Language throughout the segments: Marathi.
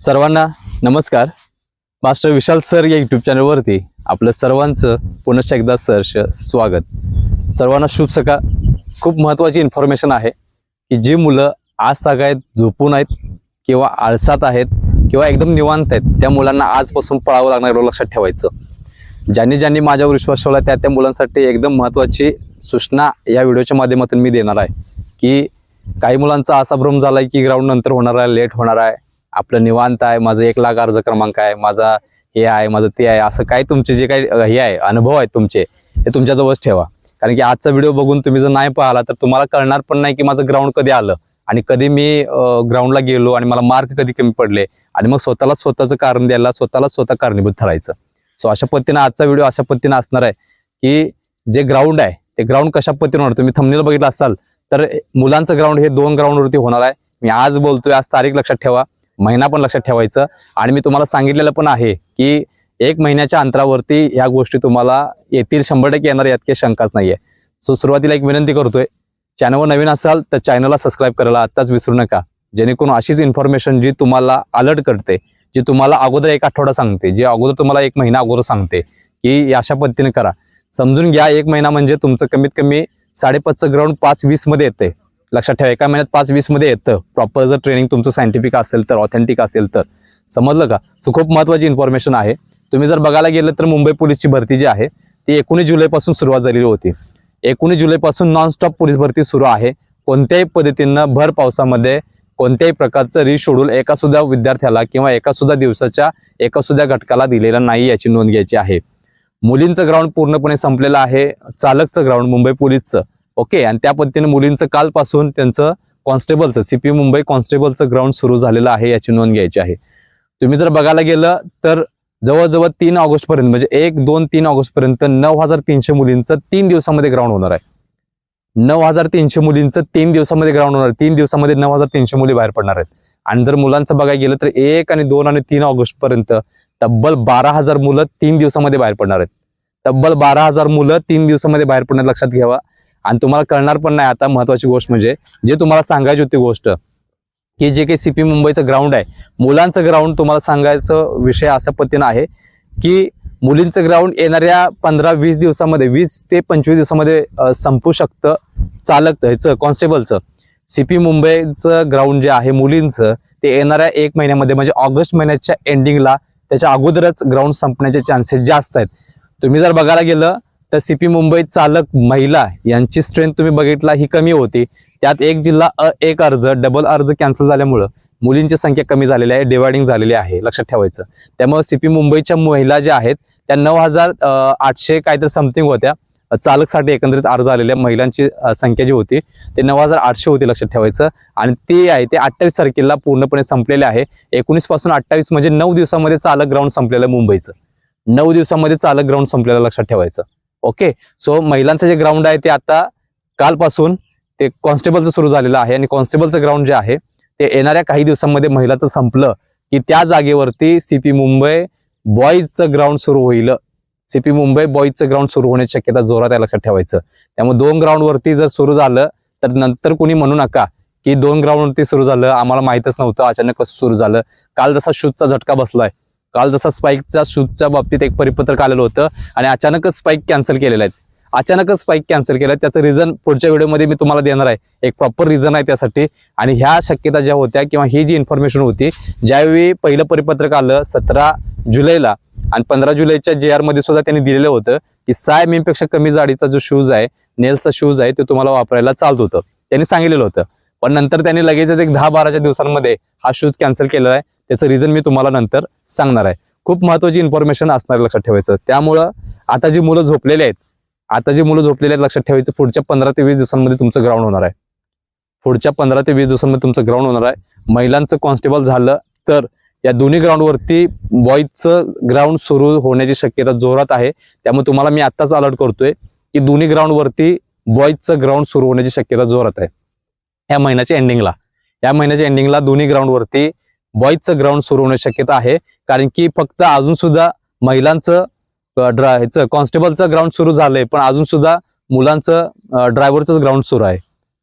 सर्वांना नमस्कार. मास्टर विशाल सर या यूट्यूब चॅनलवरती आपलं सर्वांचं पुनश्च एकदा सहर्ष स्वागत. सर्वांना शुभ सकाळ. खूप महत्त्वाची इन्फॉर्मेशन आहे की जी मुलं आज सगळ्यात झोपून आहेत किंवा आळसात आहेत किंवा एकदम निवांत आहेत त्या मुलांना आजपासून पळावं लागणार एवढं लक्षात ठेवायचं. ज्यांनी ज्यांनी माझ्यावर विश्वास ठेवला त्या त्या मुलांसाठी एकदम महत्त्वाची सूचना या व्हिडिओच्या माध्यमातून मी देणार आहे की काही मुलांचा असा भ्रम झाला आहे की ग्राउंड नंतर होणार आहे लेट होणार आहे. आपलं निवांत आहे माझं एक लाख अर्ज क्रमांक आहे माझा हे आहे माझं ते आहे असं काय तुमचे जे काही हे आहे अनुभव आहेत तुमचे ते तुमच्याजवळच ठेवा. कारण की आजचा व्हिडिओ बघून तुम्ही जर नाही पाहिला तर तुम्हाला कळणार पण नाही की माझं ग्राउंड कधी आलं. आणि कधी मी ग्राउंडला गेलो आणि मला मार्क कधी कमी पडले आणि मग स्वतःला स्वतःचं कारण द्यायला स्वतःला स्वतः कारणीभूत ठरायचं. सो अशा पद्धतीनं आजचा व्हिडिओ अशा पद्धतीनं असणार आहे की जे ग्राउंड आहे ते ग्राउंड कशा पद्धतीने होणार? तुम्ही थंबनेल बघितलं असाल तर मुलांचं ग्राउंड हे दोन ग्राउंडवरती होणार आहे. मी आज बोलतोय आज तारीख लक्षात ठेवा. महिना पण लक्षात ठेवायचं. आणि मी तुम्हाला सांगितलेलं पण आहे की एक महिन्याच्या अंतरावरती ह्या गोष्टी तुम्हाला येतील शंभर टक्के येणार यात काही शंकाच नाहीये. सो सुरुवातीला एक विनंती करतोय चॅनलवर नवीन असाल तर चॅनलला सबस्क्राईब करायला आत्ताच विसरू नका. जेणेकरून अशीच इन्फॉर्मेशन जी तुम्हाला अलर्ट करते जी तुम्हाला अगोदर एक आठवडा सांगते जी अगोदर तुम्हाला एक महिना अगोदर सांगते की अशा पद्धतीने करा. समजून घ्या एक महिना म्हणजे तुमचं कमीत कमी साडेपाचचं ग्राउंड पाच वीसमध्ये येते लक्षात ठेवा एका महिन्यात पाच वीसमध्ये येतं. प्रॉपर जर ट्रेनिंग तुमचं सायंटिफिक असेल तर ऑथेंटिक असेल तर. समजलं का? सो खूप महत्वाची इन्फॉर्मेशन आहे. तुम्ही जर बघायला गेलं तर मुंबई पोलीसची भरती जी आहे ती एकोणीस जुलैपासून सुरुवात झालेली होती. एकोणीस जुलैपासून नॉनस्टॉप पोलीस भरती सुरू आहे. कोणत्याही पद्धतीनं भर पावसामध्ये कोणत्याही प्रकारचं रिशेड्यूल एका सुद्धा विद्यार्थ्याला किंवा एका सुद्धा दिवसाच्या एका सुद्धा घटकाला दिलेला नाही याची नोंद घ्यायची आहे. मुलींचं ग्राउंड पूर्णपणे संपलेलं आहे. चालकचं ग्राउंड मुंबई पोलीसचं. ओके आणि त्या पद्धतीने मुलींचं कालपासून त्यांचं कॉन्स्टेबलचं सीपी मुंबई कॉन्स्टेबलचं ग्राउंड सुरू झालेलं आहे याची नोंद घ्यायची आहे. तुम्ही जर बघायला गेलं तर जवळजवळ तीन ऑगस्ट पर्यंत म्हणजे एक दोन तीन ऑगस्ट पर्यंत नऊ हजार तीनशे मुलींचं तीन दिवसामध्ये ग्राउंड होणार आहे. नऊ हजार तीनशे मुलींचं तीन दिवसामध्ये ग्राउंड होणार तीन दिवसामध्ये नऊ हजार तीनशे मुली बाहेर पडणार आहेत. आणि जर मुलांचं बघायला गेलं तर एक आणि दोन आणि तीन ऑगस्ट पर्यंत तब्बल बारा हजार मुलं तीन दिवसामध्ये बाहेर पडणार आहेत. तब्बल बारा हजार मुलं तीन दिवसामध्ये बाहेर पडण्यात लक्षात घ्यावा. आणि तुम्हाला कळणार पण नाही आता महत्वाची गोष्ट म्हणजे जे तुम्हाला सांगायची होती गोष्ट की जे काही सीपी मुंबईचं ग्राउंड आहे मुलांचं ग्राउंड तुम्हाला सांगायचं विषय अशा पद्धतीनं आहे की मुलींचं ग्राउंड येणाऱ्या पंधरा वीस दिवसामध्ये वीस ते पंचवीस दिवसामध्ये संपू शकतं चालक ह्याचं कॉन्स्टेबलचं सीपी मुंबईचं ग्राउंड जे आहे मुलींचं ते येणाऱ्या एक महिन्यामध्ये म्हणजे ऑगस्ट महिन्याच्या एंडिंगला त्याच्या अगोदरच ग्राउंड संपण्याचे चान्सेस जास्त आहेत. तुम्ही जर बघायला गेलं तर सी पी मुंबई चालक महिला यांची स्ट्रेंथ तुम्ही बघितला ही कमी होती. त्यात एक जिल्हा अ एक अर्ज डबल अर्ज कॅन्सल झाल्यामुळं मुलींची संख्या कमी झालेली आहे डिवायडिंग झालेली आहे लक्षात ठेवायचं. त्यामुळे सीपी मुंबईच्या महिला ज्या आहेत त्या नऊ हजार आठशे काहीतरी समथिंग होत्या. चालकसाठी एकंदरीत अर्ज आलेल्या महिलांची संख्या जी होती ते नऊ हजार आठशे होती लक्षात ठेवायचं. आणि ते आहे ते अठ्ठावीस तारखेला पूर्णपणे संपलेले आहे. एकोणीसपासून अठ्ठावीस म्हणजे नऊ दिवसामध्ये चालक ग्राउंड संपलेलं आहे मुंबईचं. नऊ दिवसामध्ये चालक ग्राउंड संपलेलं लक्षात ठेवायचं. ओके सो महिलांचं जे ग्राउंड आहे ते आता कालपासून ते कॉन्स्टेबलचं सुरू झालेलं आहे. आणि कॉन्स्टेबलचं ग्राउंड जे आहे ते येणाऱ्या काही दिवसांमध्ये महिलाचं संपलं की त्या जागेवरती सीपी मुंबई बॉईजचं ग्राउंड सुरू होईल. सीपी मुंबई बॉईजचं ग्राउंड सुरू होण्याची शक्यता जोरात आहे लक्षात ठेवायचं. त्यामुळे दोन ग्राउंडवरती जर सुरू झालं तर नंतर कुणी म्हणू नका की दोन ग्राउंडवरती सुरू झालं आम्हाला माहीतच नव्हतं अचानक कसं सुरू झालं. काल जसा शूजचा झटका बसलाय काल जसा स्पाईकच्या शूजच्या बाबतीत एक परिपत्रक आलेलं होतं आणि अचानकच स्पाईक कॅन्सल केलेलं आहे. अचानकच स्पाईक कॅन्सल केलं. त्याचं रिझन पुढच्या व्हिडिओमध्ये मी तुम्हाला देणार आहे. एक प्रॉपर रिझन आहे त्यासाठी. आणि ह्या शक्यता ज्या होत्या किंवा ही जी इन्फॉर्मेशन होती ज्यावेळी पहिलं परिपत्रक आलं सतरा जुलैला आणि पंधरा जुलैच्या जे आरमध्ये सुद्धा त्यांनी दिलेलं होतं की साय एमपेक्षा कमी जाडीचा जो शूज आहे नेलचा शूज आहे तो तुम्हाला वापरायला चालत होतं. त्यांनी सांगितलेलं होतं. पण नंतर त्यांनी लगेचच एक दहा बाराच्या दिवसांमध्ये हा शूज कॅन्सल केलेला आहे. त्याचं रिझन मी तुम्हाला नंतर सांगणार आहे. खूप महत्वाची इन्फॉर्मेशन असणार लक्षात ठेवायचं. त्यामुळं आता जी मुलं झोपलेली आहेत आता जी मुलं झोपलेली आहेत लक्षात ठेवायचं पुढच्या पंधरा ते वीस दिवसांमध्ये तुमचं ग्राउंड होणार आहे. पुढच्या पंधरा ते वीस दिवसांमध्ये तुमचं ग्राउंड होणार आहे. महिलांचं कॉन्स्टेबल झालं तर या दोन्ही ग्राउंडवरती बॉईजचं ग्राउंड सुरू होण्याची शक्यता जोरात आहे. त्यामुळे तुम्हाला मी आत्ताच अलर्ट करतोय की दोन्ही ग्राउंडवरती बॉईजचं ग्राउंड सुरू होण्याची शक्यता जोरात आहे. या महिन्याच्या एंडिंगला या महिन्याच्या एंडिंगला दोन्ही ग्राउंडवरती बॉईजचं ग्राउंड सुरू होण्याची शक्यता आहे. कारण की फक्त अजून सुद्धा महिलांचं ड्रा ह्याचं कॉन्स्टेबलचं ग्राउंड सुरू झालंय पण अजून सुद्धा मुलांचं ड्रायव्हरचंच ग्राउंड सुरू आहे.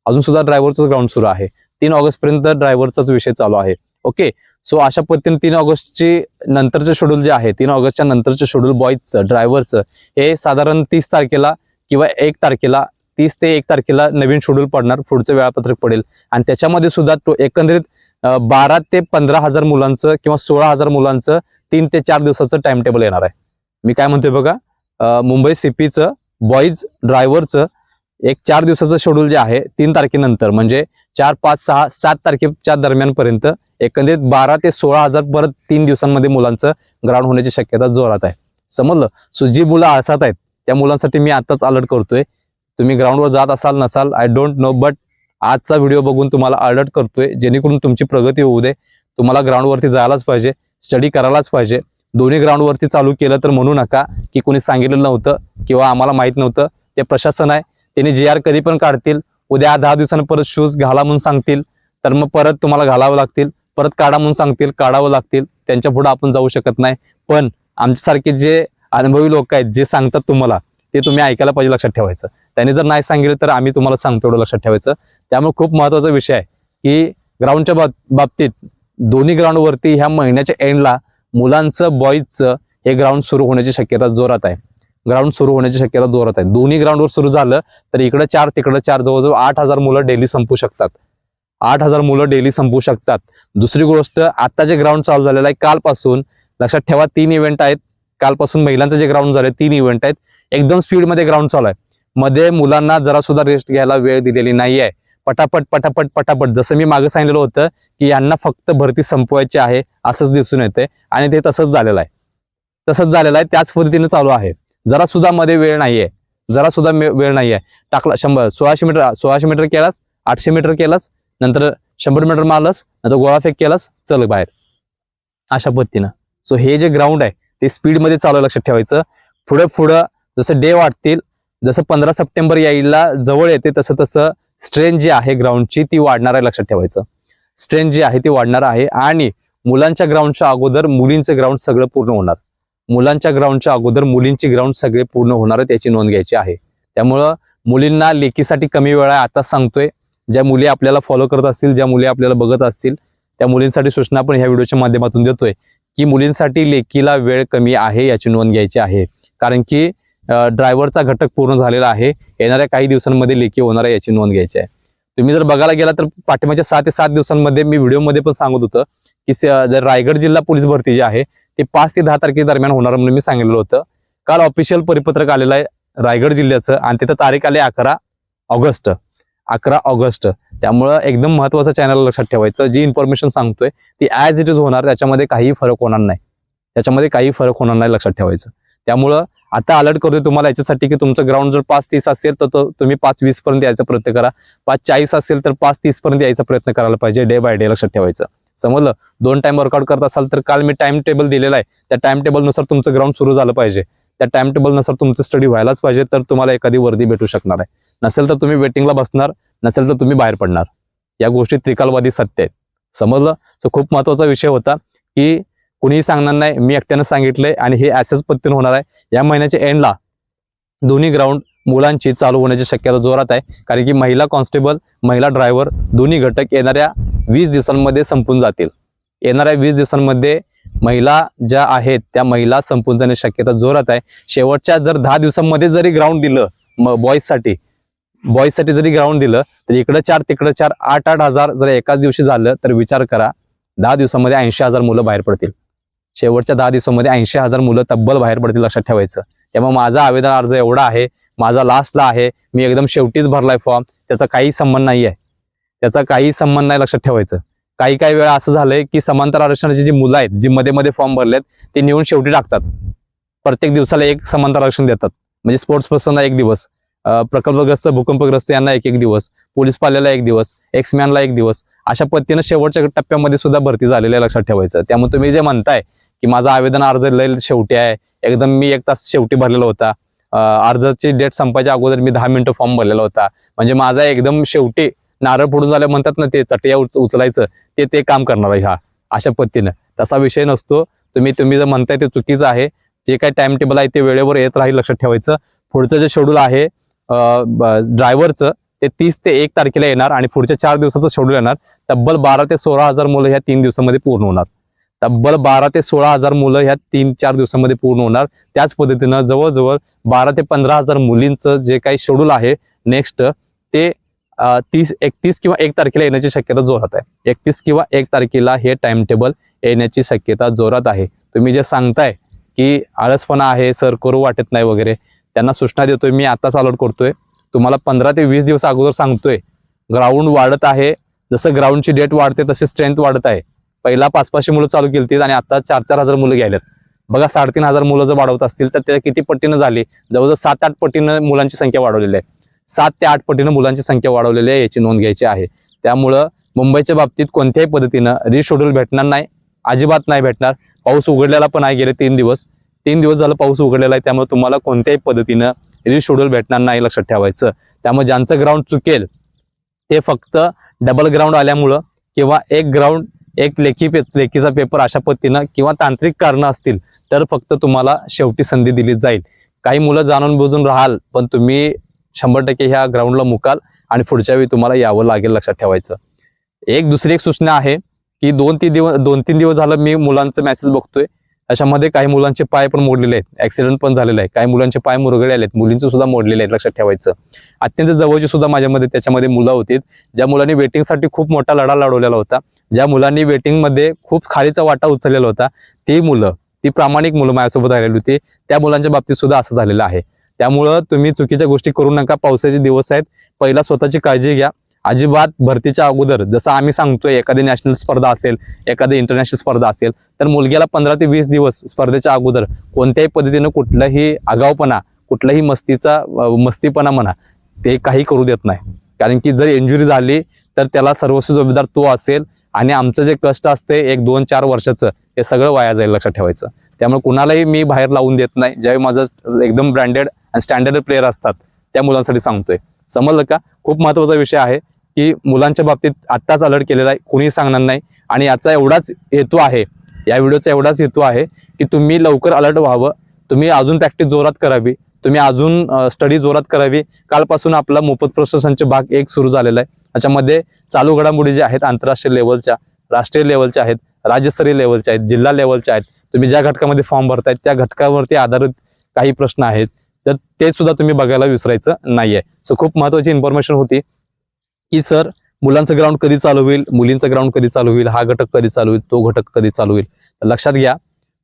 अजून सुद्धा ड्रायव्हरचंच ग्राउंड सुरू आहे. तीन ऑगस्ट पर्यंत ड्रायव्हरचाच विषय चालू आहे. ओके सो अशा पद्धतीने तीन ऑगस्टची नंतरचे शेड्यूल जे आहे तीन ऑगस्टच्या नंतरचे शेड्यूल बॉईजचं ड्रायव्हरचं हे साधारण तीस तारखेला किंवा एक तारखेला तीस ते एक तारखेला नवीन शेड्यूल पडणार पुढचं वेळापत्रक पडेल. आणि त्याच्यामध्ये सुद्धा तो एकंदरीत बारा ते पंधरा हजार मुलांचं किंवा सोळा हजार मुलांचं तीन ते चार दिवसाचं टाइम टेबल येणार आहे. मी काय म्हणतोय बघा मुंबई सीपीचं बॉईज ड्रायव्हरचं एक चार दिवसाचं शेड्यूल जे आहे तीन तारखेनंतर म्हणजे चार पाच सहा सात तारखेच्या दरम्यानपर्यंत एकंदरीत बारा ते सोळा हजार परत तीन दिवसांमध्ये मुलांचं ग्राउंड होण्याची शक्यता जोरात आहे. समजलं? सो जी मुलं आळसात आहेत त्या मुलांसाठी मी आताच अलर्ट करतोय. तुम्ही ग्राउंडवर जात असाल नसाल आय डोंट नो बट आजचा व्हिडिओ बघून तुम्हाला अलर्ट करतोय जेणेकरून तुमची प्रगती होऊ दे. तुम्हाला ग्राउंडवरती जायलाच पाहिजे स्टडी करायलाच पाहिजे. दोन्ही ग्राउंडवरती चालू केलं तर म्हणू नका की कोणी सांगितलेलं नव्हतं किंवा आम्हाला माहीत नव्हतं. ते प्रशासन आहे त्यांनी जी आर कधी पण काढतील उद्या दहा दिवसांनी परत शूज घाला म्हणून सांगतील तर मग परत तुम्हाला घालावं लागतील परत काढा म्हणून सांगतील काढावं लागतील त्यांच्या पुढे आपण जाऊ शकत नाही. पण आमच्यासारखे जे अनुभवी लोक आहेत जे सांगतात तुम्हाला ते तुम्ही ऐकायला पाहिजे लक्षात ठेवायचं. त्यांनी जर नाही सांगितलं तर आम्ही तुम्हाला सांगतो एवढं लक्षात ठेवायचं. त्यामुळे खूप महत्त्वाचा विषय आहे की ग्राउंडच्या बाब बाबतीत दोन्ही ग्राउंडवरती ह्या महिन्याच्या एंडला मुलांचं बॉईजचं हे ग्राउंड सुरू होण्याची शक्यता जोरात आहे. ग्राउंड सुरू होण्याची शक्यता जोरात आहे. दोन्ही ग्राउंडवर सुरू झालं तर इकडं चार तिकडं चार जवळजवळ आठ हजार मुलं डेली संपू शकतात. आठ हजार मुलं डेली संपू शकतात. दुसरी गोष्ट आता जे ग्राउंड चालू झालेलं आहे कालपासून लक्षात ठेवा तीन इव्हेंट आहेत. कालपासून महिलांचं जे ग्राउंड झालं तीन इव्हेंट आहेत. एकदम स्पीडमध्ये ग्राउंड चालू आहे. मध्ये मुलांना जरा सुद्धा रेस्ट घ्यायला वेळ दिलेली नाही आहे पटापट पटापट पटापट. जसं मी मागं सांगितलं होतं की यांना फक्त भरती संपवायची आहे असंच दिसून येते आणि ते तसंच झालेलं आहे. तसंच झालेलं आहे त्याच पद्धतीने चालू आहे. जरा सुद्धा मध्ये वेळ नाही आहे जरा सुद्धा वेळ नाही आहे टाकला शंभर सोळाशे मीटर सोळाशे मीटर केलास आठशे मीटर केलास नंतर शंभर मीटर मारलंस नंतर गोळाफेक केलास चल बाहेर. अशा पद्धतीनं. सो हे जे ग्राउंड आहे ते स्पीडमध्ये चालू लक्षात ठेवायचं. पुढे पुढं जसं डे वाटतील जसं पंधरा सप्टेंबर यायला जवळ येते तसं तसं स्ट्रेंथ जी आहे ग्राउंडची ती वाढणार आहे लक्षात ठेवायचं. स्ट्रेंथ जी आहे ती वाढणार आहे आणि मुलांच्या ग्राउंडच्या अगोदर मुलींचं ग्राउंड सगळं पूर्ण होणार. मुलांच्या ग्राउंडच्या अगोदर मुलींची ग्राउंड सगळे पूर्ण होणार आहे त्याची नोंद घ्यायची आहे. त्यामुळं मुलींना लेखीसाठी कमी वेळ आहे आता सांगतोय. ज्या मुली आपल्याला फॉलो करत असतील ज्या मुली आपल्याला बघत असतील त्या मुलींसाठी सूचना पण ह्या व्हिडिओच्या माध्यमातून देतोय की मुलींसाठी लेखीला वेळ कमी आहे याची नोंद घ्यायची आहे. कारण की ड्रायव्हरचा घटक पूर्ण झालेला आहे. येणाऱ्या काही दिवसांमध्ये लेखी होणार आहे याची नोंद घ्यायची आहे. तुम्ही जर बघायला गेला तर पाठिंबाच्या सहा ते सात दिवसांमध्ये मी व्हिडिओमध्ये पण सांगत होतं की जर रायगड जिल्हा पोलीस भरती जी आहे ती पाच ते दहा तारखे दरम्यान होणार म्हणून मी सांगितलं होतं. काल ऑफिशियल परिपत्रक आलेलं आहे रायगड जिल्ह्याचं आणि तिथं तारीख आली अकरा ऑगस्ट. अकरा ऑगस्ट. त्यामुळं एकदम महत्वाचं चॅनल लक्षात ठेवायचं. जी इन्फॉर्मेशन सांगतोय ती ॲज इट इज होणार त्याच्यामध्ये काही फरक होणार नाही. त्याच्यामध्ये काही फरक होणार नाही लक्षात ठेवायचं. त्यामुळं आता अलर्ट करतोय तुम्हाला याच्यासाठी की तुमचं ग्राउंड जर पाच तीस असेल तर तुम्ही पाच वीस पर्यंत यायचा प्रयत्न करा. पाच चाळीस असेल तर पाच तीस पर्यंत यायचा प्रयत्न करायला पाहिजे डे बाय डे लक्षात ठेवायचं. समजलं? दोन टाइम वर्कआउट करत असाल तर काल मी टाइम टेबल दिलेला आहे. त्या टाइम टेबलनुसार तुमचं ग्राउंड सुरू झालं पाहिजे. त्या टाइम टेबलनुसार तुमचं स्टडी व्हायलाच पाहिजे तर तुम्हाला एखादी वर्दी भेटू शकणार आहे. नसेल तर तुम्ही वेटिंगला बसणार नसेल तर तुम्ही बाहेर पडणार. या गोष्टी त्रिकालवादी सत्य आहेत. समजलं? सो खूप महत्त्वाचा विषय होता की कुणीही सांगणार नाही मी एकट्यानं सांगितलंय आणि हे ॲसेच पद्धतीने होणार आहे. या महिन्याच्या एंडला दोन्ही ग्राउंड मुलांची चालू होण्याची शक्यता जोरात आहे. कारण की महिला कॉन्स्टेबल महिला ड्रायव्हर दोन्ही घटक येणाऱ्या वीस दिवसांमध्ये संपून जातील. येणाऱ्या वीस दिवसांमध्ये महिला ज्या आहेत त्या महिला संपून जाण्याची शक्यता जोरात आहे. शेवटच्या जर दहा दिवसांमध्ये जरी ग्राउंड दिलं म बॉईजसाठी बॉईजसाठी जरी ग्राउंड दिलं तर इकडं चार तिकडं चार आठ आठ हजार जर एकाच दिवशी झालं तर विचार करा दहा दिवसामध्ये ऐंशी हजार मुलं बाहेर पडतील. शेवटच्या दहा दिवसामध्ये ऐंशी हजार मुलं तब्बल बाहेर पडतील लक्षात ठेवायचं. त्यामुळे माझा आवेदन अर्ज एवढा आहे माझा लास्टला आहे मी एकदम शेवटीच भरलाय फॉर्म त्याचा काही संबंध नाही आहे त्याचा काही संबंध नाही लक्षात ठेवायचं. काही काही वेळा असं झालंय की समांतर आरक्षणाची जी मुलं आहेत जी मध्ये मध्ये फॉर्म भरलेत ते नेऊन शेवटी टाकतात. प्रत्येक दिवसाला एक समांतर आरक्षण देतात. म्हणजे स्पोर्ट्स पर्सनला एक दिवस प्रकल्पग्रस्त भूकंपग्रस्त यांना एक एक दिवस पोलीस पाल्याला एक दिवस एक्समॅनला एक दिवस. अशा पद्धतीनं शेवटच्या टप्प्यामध्ये सुद्धा भरती झालेली आहे लक्षात ठेवायचं. त्यामुळे तुम्ही जे म्हणताय की माझा आवेदन अर्ज लय शेवटी आहे. एकदम मी एक तास शेवटी भरलेला होता. अर्जाची डेट संपायच्या अगोदर मी दहा मिनिटं फॉर्म भरलेला होता. म्हणजे माझा एकदम शेवटी नारळ फोडून झालं म्हणतात ना ते चटया उचलायचं ते ते काम करणार आहे हा अशा पद्धतीनं. तसा विषय नसतो. तुम्ही तुम्ही जर म्हणताय ते चुकीचं आहे. जे काही टाइम टेबल आहे ते वेळेवर येत राहील लक्षात ठेवायचं. पुढचं जे शेड्यूल आहे ड्रायव्हरचं ते तीस ते एक तारखेला येणार आणि पुढच्या चार दिवसाचं शेड्यूल येणार. तब्बल बारा ते सोळा हजार मुलं ह्या तीन दिवसामध्ये पूर्ण होणार. तब्बल बारा ते सोळा हजार मुलं ह्या तीन चार दिवसामध्ये पूर्ण होणार. त्याच पद्धतीनं जवळजवळ बारा ते पंधरा हजार मुलींचं जे काही शेड्यूल आहे नेक्स्ट ते तीस एकतीस किंवा एक तारखेला येण्याची शक्यता जोरात आहे. एकतीस किंवा एक तारखेला हे टाइम टेबल येण्याची शक्यता जोरात आहे. तुम्ही जे सांगताय की आळसपणा आहे सर करू वाटत नाही वगैरे त्यांना सूचना देतोय मी आताच अलर्ट करतोय. तुम्हाला पंधरा ते वीस दिवस अगोदर सांगतोय ग्राउंड वाढत आहे. जसं ग्राउंडची डेट वाढते तशी स्ट्रेंथ वाढत आहे. पहिला पाच पाचशे मुलं चालू केली आणि आता चार चार हजार मुलं घ्यायलेत. बघा साडेतीन हजार मुलं जर वाढवत असतील तर त्या किती पट्टीनं झाली? जवळजवळ सात आठ पट्टीनं मुलांची संख्या वाढवलेली आहे. सात ते आठ पटीनं मुलांची संख्या वाढवलेली आहे याची नोंद घ्यायची आहे. त्यामुळं मुंबईच्या बाबतीत कोणत्याही पद्धतीनं रिशेड्यूल भेटणार नाही अजिबात नाही भेटणार. पाऊस उघडलेला पण आहे गेले तीन दिवस. तीन दिवस झालं पाऊस उघडलेला आहे त्यामुळे तुम्हाला कोणत्याही पद्धतीनं रिशेड्यूल भेटणार नाही लक्षात ठेवायचं. त्यामुळे ज्यांचं ग्राउंड चुकेल ते फक्त डबल ग्राउंड आल्यामुळं किंवा एक ग्राउंड एक लेखी पे लेखीचा पेपर अशा पद्धतीनं किंवा तांत्रिक कारणं असतील तर फक्त तुम्हाला शेवटी संधी दिली जाईल. काही मुलं जाणून बुजून राहाल पण तुम्ही शंभर टक्के ह्या ग्राउंडला मुकाल आणि पुढच्या वेळी तुम्हाला यावं लागेल लक्षात ठेवायचं. एक दुसरी एक सूचना आहे की दोन तीन दिवस दोन तीन दिवस झालं मी मुलांचं मेसेज बघतोय. त्याच्यामध्ये काही मुलांचे पाय पण मोडलेले आहेत. ॲक्सिडेंट पण झालेले आहे. काही मुलांचे पाय मुरगळे आलेत. मुलींचे सुद्धा मोडलेले आहेत लक्षात ठेवायचं. अत्यंत जवळची सुद्धा माझ्यामध्ये त्याच्यामध्ये मुलं होती. ज्या मुलांनी वेटिंगसाठी खूप मोठा लढा लढवलेला होता. ज्या मुलांनी वेटिंगमध्ये खूप खालीचा वाटा उचललेला होता ती मुलं ती प्रामाणिक मुलं माझ्यासोबत राहिलेली होती त्या मुलांच्या बाबतीत सुद्धा असं झालेलं आहे. त्यामुळं तुम्ही चुकीच्या गोष्टी करू नका पावसाचे दिवस आहेत पहिला स्वतःची काळजी घ्या. अजिबात भरतीच्या अगोदर जसं आम्ही सांगतोय एखादी नॅशनल स्पर्धा असेल एखादी इंटरनॅशनल स्पर्धा असेल तर मुलग्याला पंधरा ते वीस दिवस स्पर्धेच्या अगोदर कोणत्याही पद्धतीनं कुठलाही आगावपणा कुठलाही मस्तीचा मस्तीपणा म्हणा ते काही करू देत नाही. कारण की जर इंजुरी झाली तर त्याला सर्वस्व जबाबदार तो असेल आणि आमचं जे कष्ट असते एक दोन चार वर्षाचं ते सगळं वाया जाईल लक्षात ठेवायचं. त्यामुळे कुणालाही मी बाहेर लावून देत नाही. ज्यावेळी माझं एकदम ब्रँडेड आणि स्टँडर्ड प्लेयर असतात त्या मुलांसाठी सांगतोय. समजलं का? खूप महत्त्वाचा विषय आहे की मुलांच्या बाबतीत आत्ताच अलर्ट केलेला आहे कुणीही सांगणार नाही. आणि याचा एवढाच हेतू आहे या व्हिडिओचा एवढाच हेतू आहे की तुम्ही लवकर अलर्ट व्हावं. तुम्ही अजून प्रॅक्टिस जोरात करावी. तुम्ही अजून स्टडी जोरात करावी. कालपासून आपला मोफत प्रशासनचे भाग एक सुरू झालेला आहे. त्याच्यामध्ये चालू घडामोडी ज्या आहेत आंतरराष्ट्रीय लेवलच्या राष्ट्रीय लेवलच्या आहेत राज्यस्तरीय लेवलच्या आहेत जिल्हा लेवलच्या आहेत तुम्ही ज्या घटकामध्ये फॉर्म भरतायत त्या घटकावरती आधारित काही प्रश्न आहेत तर ते सुद्धा तुम्ही बघायला विसरायचं नाहीये. सो खूप महत्वाची इन्फॉर्मेशन होती की सर मुलांचं ग्राउंड कधी चालू होईल? मुलींचं ग्राउंड कधी चालू होईल? हा घटक कधी चालू होईल? तो घटक कधी चालू होईल? लक्षात घ्या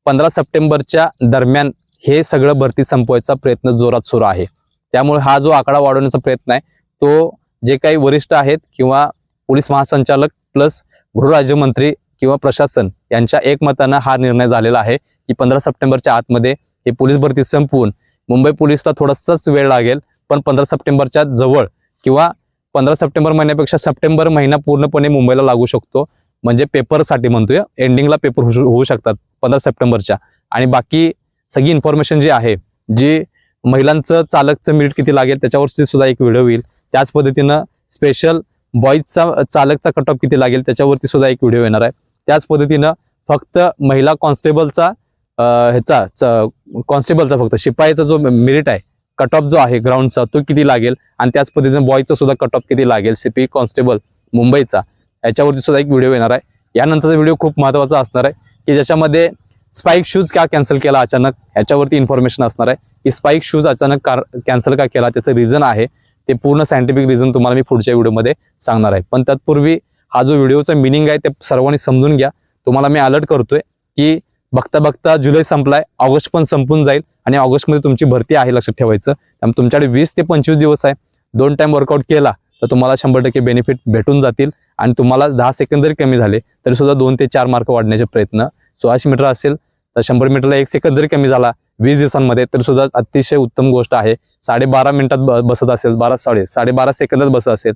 पंधरा सप्टेंबरच्या दरम्यान हे सगळं भरती संपवायचा प्रयत्न जोरात सुरू आहे. त्यामुळे हा जो आकडा वाढवण्याचा प्रयत्न आहे तो जे काही वरिष्ठ आहेत किंवा पोलीस महासंचालक प्लस गृहराज्यमंत्री किंवा प्रशासन यांच्या एकमतानं हा निर्णय झालेला आहे की पंधरा सप्टेंबरच्या आतमध्ये हे पोलीस भरती संपवून मुंबई पोलीसला थोडासाच वेळ लागेल पण पंधरा सप्टेंबरच्या जवळ किंवा पंधरा सप्टेंबर महिन्यापेक्षा सप्टेंबर महिना पूर्णपणे मुंबईला लागू शकतो. म्हणजे पेपरसाठी म्हणतोय एंडिंगला पेपर होऊ होऊ शकतात पंधरा सप्टेंबरच्या. आणि बाकी सगळी इन्फॉर्मेशन जी आहे जी महिलांचं चालकचं मिनिट किती लागेल त्याच्यावरती सुद्धा एक व्हिडिओ होईल त्याच पद्धतीनं स्पेशल बॉईजचा चालकचा कट ऑफ किती लागेल त्याच्यावरती सुद्धा एक व्हिडिओ येणार आहे. त्याच पद्धतीनं फक्त महिला कॉन्स्टेबलचा ह्याचा कॉन्स्टेबलचा फक्त शिपाईचा जो मेरिट आहे कट ऑफ जो आहे ग्राउंडचा तो किती लागेल? आणि त्याच पद्धतीनं बॉयचा सुद्धा कट ऑफ किती लागेल? सीपी कॉन्स्टेबल मुंबईचा. याच्यावरती सुद्धा एक व्हिडिओ येणार आहे. यानंतरचा व्हिडिओ खूप महत्त्वाचा असणार आहे की ज्याच्यामध्ये स्पाईक शूज का कॅन्सल केला अचानक? याच्यावरती इन्फॉर्मेशन असणार आहे की स्पाईक शूज अचानक कार कॅन्सल का केला? त्याचं रिझन आहे. ते पूर्ण सायंटिफिक रिझन तुम्हाला मी पुढच्या व्हिडिओमध्ये सांगणार आहे. पण तत्पूर्वी हा जो व्हिडिओचा मिनिंग आहे ते सर्वांनी समजून घ्या. तुम्हाला मी अलर्ट करतोय की बघता बघता जुलै संपलाय ऑगस्ट पण संपून जाईल आणि ऑगस्टमध्ये तुमची भरती आहे लक्षात ठेवायचं. त्यामुळे तुमच्याकडे वीस ते पंचवीस दिवस आहे. दोन टाइम वर्कआउट केला तर तुम्हाला शंभर टक्के बेनिफिट भेटून जातील आणि तुम्हाला दहा सेकंद जरी कमी झाले तरी सुद्धा दोन ते चार मार्क वाढण्याचे प्रयत्न. सोळाशे मीटर असेल तर शंभर मीटरला एक सेकंद जरी कमी झाला वीस दिवसांमध्ये तरी सुद्धा अतिशय उत्तम गोष्ट आहे. साडेबारा मिनिटात ब- बसत असेल बारा साडे साडेबारा सेकंदात बसत असेल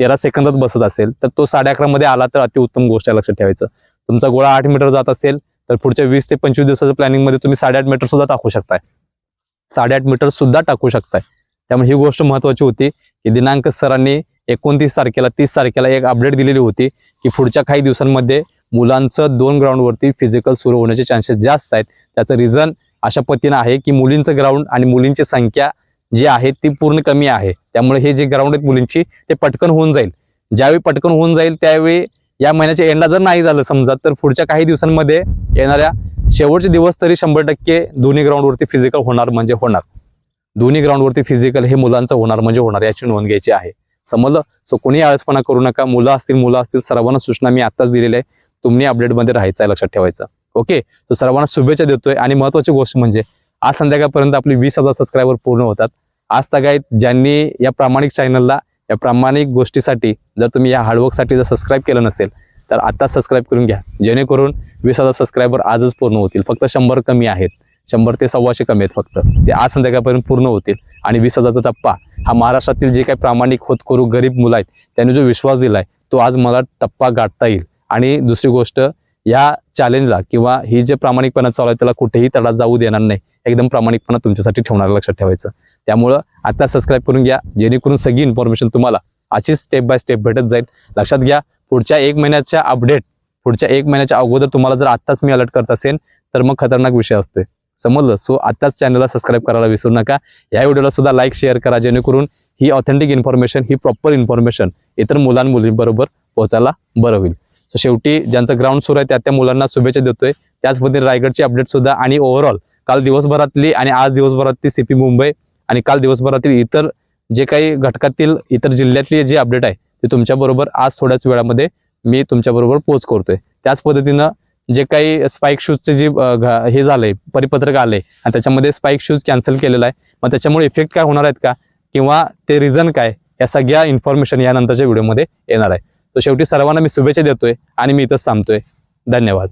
तेरा सेकंदात बसत असेल तर तो साडे अकरामध्ये आला तर अतिउत्तम गोष्ट आहे लक्षात ठेवायचं. तुमचा गोळा आठ मीटर जात असेल तर पुढच्या वीस ते पंचवीस दिवसाच्या प्लॅनिंगमध्ये तुम्ही साडेआठ मीटर सुद्धा टाकू शकताय. साडेआठ मीटर सुद्धा टाकू शकताय. त्यामुळे ही गोष्ट महत्वाची होती की दिनांक सरांनी एकोणतीस तारखेला तीस तारखेला एक अपडेट दिलेली होती की पुढच्या काही दिवसांमध्ये मुलांचं दोन ग्राउंडवरती फिजिकल सुरू होण्याचे चान्सेस जास्त आहेत. त्याचं रिझन अशा पद्धतीनं आहे की मुलींचं ग्राउंड आणि मुलींची संख्या जी आहे ती पूर्ण कमी आहे. त्यामुळे हे जे ग्राउंड आहेत मुलींची ते पटकन होऊन जाईल. ज्यावेळी पटकन होऊन जाईल त्यावेळी या महिन्याच्या एंडला जर नाही झालं समजा तर पुढच्या काही दिवसांमध्ये येणाऱ्या शेवटचे दिवस तरी शंभर टक्के दोन्ही ग्राउंडवरती फिजिकल होणार म्हणजे होणार. दोन्ही ग्राउंडवरती फिजिकल हे मुलांचं होणार म्हणजे होणार याची नोंद घ्यायची आहे. समजलं? सो कोणी आळसपणा करू नका. मुलं असतील मुलं असतील सर्वांना सूचना मी आताच दिलेल्या आहे तुम्ही अपडेटमध्ये राहायचं आहे लक्षात ठेवायचं. ओके तर सर्वांना शुभेच्छा देतोय आणि महत्वाची गोष्ट म्हणजे आज संध्याकाळपर्यंत आपली वीस हजार सबस्क्रायबर पूर्ण होतात. आज तगायत ज्यांनी या प्रामाणिक चॅनलला या प्रामाणिक गोष्टीसाठी जर तुम्ही या हार्डवर्कसाठी जर सबस्क्राईब केलं नसेल तर आत्ता सबस्क्राईब करून घ्या. जेणेकरून वीस हजार सबस्क्रायबर आजच पूर्ण होतील. फक्त शंभर कमी आहेत. शंभर ते सव्वाशे कमी आहेत फक्त. ते आज संध्याकाळपर्यंत पूर्ण होतील. आणि वीस हजारचा टप्पा हा महाराष्ट्रातील जे काही प्रामाणिक होतकरू गरीब मुलं आहेत त्यांनी जो विश्वास दिला आहे तो आज मला टप्पा गाठता येईल. आणि दुसरी गोष्ट या चॅलेंजला किंवा ही जे प्रामाणिकपणा चालू आहे त्याला कुठेही तडा जाऊ देणार नाही. एकदम प्रामाणिकपणा तुमच्यासाठी ठेवणार लक्षात ठेवायचं. त्यामुळं आता सबस्क्राईब करून घ्या. जेणेकरून सगळी इन्फॉर्मेशन तुम्हाला अशीच स्टेप बाय स्टेप भेटत जाईल. लक्षात घ्या पुढच्या एक महिन्याच्या अपडेट पुढच्या एक महिन्याच्या अगोदर तुम्हाला जर आत्ताच मी अलर्ट करत असेल तर मग खतरनाक विषय असतोय. समजलं? सो आत्ताच चॅनलला सबस्क्राईब करायला विसरू नका. या व्हिडिओला सुद्धा लाईक शेअर करा जेणेकरून ही ऑथेंटिक इन्फॉर्मेशन ही प्रॉपर इन्फॉर्मेशन इतर मुलांमुलींबरोबर पोहोचायला बरं होईल. सो शेवटी ज्यांचं ग्राउंड सुरू आहे त्या त्या मुलांना शुभेच्छा देतोय. त्याच पद्धतीने रायगडची अपडेट सुद्धा आणि ओव्हरऑल काल दिवसभरातली आणि आज दिवसभरातली सीपी मुंबई आणि काल दिवसभरातील इतर जे काही घटकातील इतर जिल्ह्यातली जे अपडेट आहे ते तुमच्याबरोबर आज थोड्याच वेळामध्ये मी तुमच्याबरोबर पोच करतोय. त्याच पद्धतीनं जे काही स्पाईक शूजचे जे घ- हे झालंय परिपत्रक आलंय आणि त्याच्यामध्ये स्पाईक शूज कॅन्सल केलेला आहे मग त्याच्यामुळे इफेक्ट काय होणार आहेत का? किंवा ते रिझन काय? या सगळ्या इन्फॉर्मेशन यानंतरच्या व्हिडिओमध्ये येणार आहे. तर शेवटी सर्वांना मी शुभेच्छा देतोय आणि मी इथंच थांबतोय. धन्यवाद.